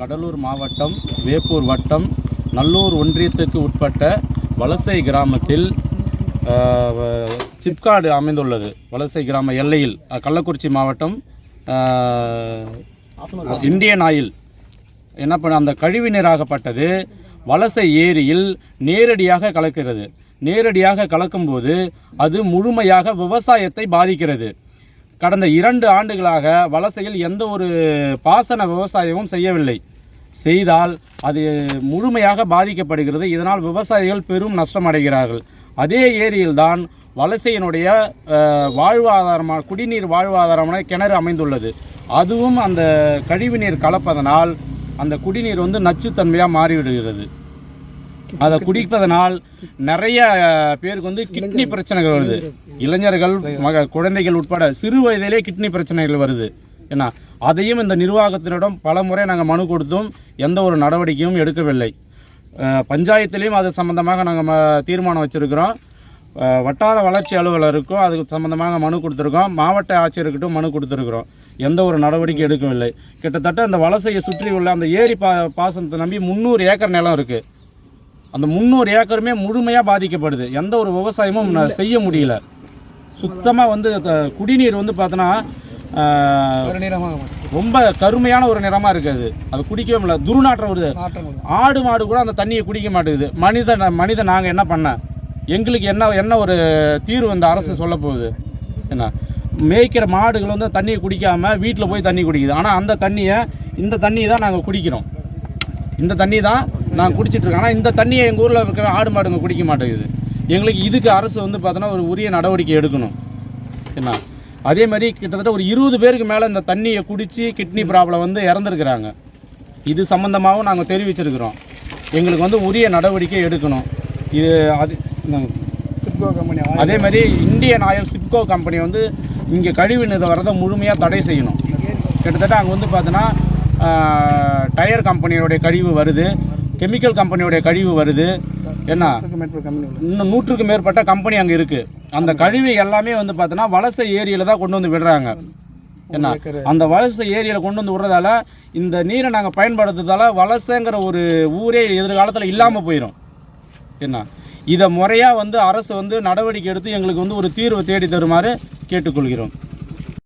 கடலூர் மாவட்டம் வேப்பூர் வட்டம் நல்லூர் ஒன்றியத்துக்கு உட்பட்ட வலசை கிராமத்தில் சிப்காடு அமைந்துள்ளது. வலசை கிராம எல்லையில் கள்ளக்குறிச்சி மாவட்டம் இந்தியன் ஆயில். என்ன பண்ண அந்த கழிவு நீராகப்பட்டது வலசை ஏரியில் நேரடியாக கலக்கிறது. நேரடியாக கலக்கும்போது அது முழுமையாக விவசாயத்தை பாதிக்கிறது. கடந்த இரண்டு ஆண்டுகளாக வலசையில் எந்த ஒரு பாசன விவசாயமும் செய்யவில்லை. செய்தால் அது முழுமையாக பாதிக்கப்படுகிறது. இதனால் விவசாயிகள் பெரும் நஷ்டம் அடைகிறார்கள் அதே ஏரியில்தான் வலசையினுடைய அஹ், வாழ்வாதாரமான குடிநீர் வாழ்வாதாரமான கிணறு அமைந்துள்ளது. அதுவும் அந்த கழிவுநீர் கலப்பதனால் அந்த குடிநீர் வந்து நச்சுத்தன்மையாக மாறிவிடுகிறது. அதை குடிப்பதனால் நிறைய பேருக்கு வந்து கிட்னி பிரச்சனைகள் வருது. இளைஞர்கள் மக குழந்தைகள் உட்பட சிறு வயதிலே கிட்னி பிரச்சனைகள் வருது. ஏன்னா அதையும் இந்த நிர்வாகத்தினிடம் பல முறை நாங்கள் மனு கொடுத்தும் எந்த ஒரு நடவடிக்கையும் எடுக்கவில்லை. பஞ்சாயத்திலையும் அது சம்பந்தமாக நாங்கள் ம தீர்மானம் வச்சுருக்கிறோம். வட்டார வளர்ச்சி அலுவலருக்கும் அதுக்கு சம்பந்தமாக மனு கொடுத்துருக்கோம். மாவட்ட ஆட்சியர்கிட்டும் மனு கொடுத்துருக்குறோம். எந்த ஒரு நடவடிக்கை எடுக்கவில்லை. கிட்டத்தட்ட அந்த வலசையை சுற்றி உள்ள அந்த ஏரி பா பாசனத்தை நம்பி முந்நூறு ஏக்கர் நிலம் இருக்குது அந்த முந்நூறு ஏக்கருமே முழுமையாக பாதிக்கப்படுது. எந்த ஒரு விவசாயமும் செய்ய முடியல. சுத்தமாக வந்து குடிநீர் வந்து பார்த்தோன்னா ரொம்ப கருமையான ஒரு நிறமாக இருக்குது அது. குடிக்கவே முடியல. துர்நாற்றம் வருது. ஆடு மாடு கூட அந்த தண்ணியை குடிக்க மாட்டேங்குது. மனித மனித நாங்கள் என்ன பண்ண? எங்களுக்கு என்ன என்ன ஒரு தீர்வு இந்த அரசு சொல்ல போகுது? என்ன? மேய்க்கிற மாடுகள் வந்து தண்ணியை குடிக்காம வீட்டில் போய் தண்ணி குடிக்குது. ஆனால் அந்த தண்ணியை இந்த தண்ணியை தான் நாங்கள் குடிக்கிறோம். இந்த தண்ணி தான் நாங்கள் குடிச்சிட்டு இருக்கோம். ஆனால் இந்த தண்ணியை எங்கள் ஊரில் இருக்கிற ஆடு மாடுங்க குடிக்க மாட்டேங்குது. எங்களுக்கு இதுக்கு அரசு வந்து பார்த்தோன்னா ஒரு உரிய நடவடிக்கை எடுக்கணும். என்ன? அதே மாதிரி கிட்டத்தட்ட ஒரு இருபது பேருக்கு மேலே இந்த தண்ணியை குடித்து கிட்னி ப்ராப்ளம் வந்து இறந்துருக்குறாங்க. இது சம்மந்தமாகவும் நாங்கள் தெரிவிச்சிருக்கிறோம். எங்களுக்கு வந்து உரிய நடவடிக்கை எடுக்கணும். இது அது. சிப்கோ கம்பெனி அதே மாதிரி இந்தியன் ஆயில் சிப்கோ கம்பெனி வந்து இங்கே கழிவு நீர் வரதை முழுமையாக தடை செய்யணும். கிட்டத்தட்ட அங்கே வந்து பார்த்தோன்னா டயர் கம்பெனியோடைய கழிவு வருது. கெமிக்கல் கம்பெனியோடைய கழிவு வருது. என்ன? இன்னும் நூற்றுக்கு மேற்பட்ட கம்பெனி அங்கே இருக்குது அந்த கழிவு எல்லாமே வந்து பார்த்தோன்னா வலசை ஏரியில் தான் கொண்டு வந்து விடுறாங்க. என்ன? அந்த வலசை ஏரியில் கொண்டு வந்து விடுறதால இந்த நீரை நாங்கள் பயன்படுத்துறதால வலசைங்கிற ஒரு ஊரே எதிர்காலத்தில் இல்லாமல் போயிடும் என்ன? இதை முறையாக வந்து அரசு வந்து நடவடிக்கை எடுத்து எங்களுக்கு வந்து ஒரு தீர்வு தேடி தருமாறு கேட்டுக்கொள்கிறோம்.